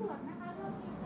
บวชนะคะเรื่มมี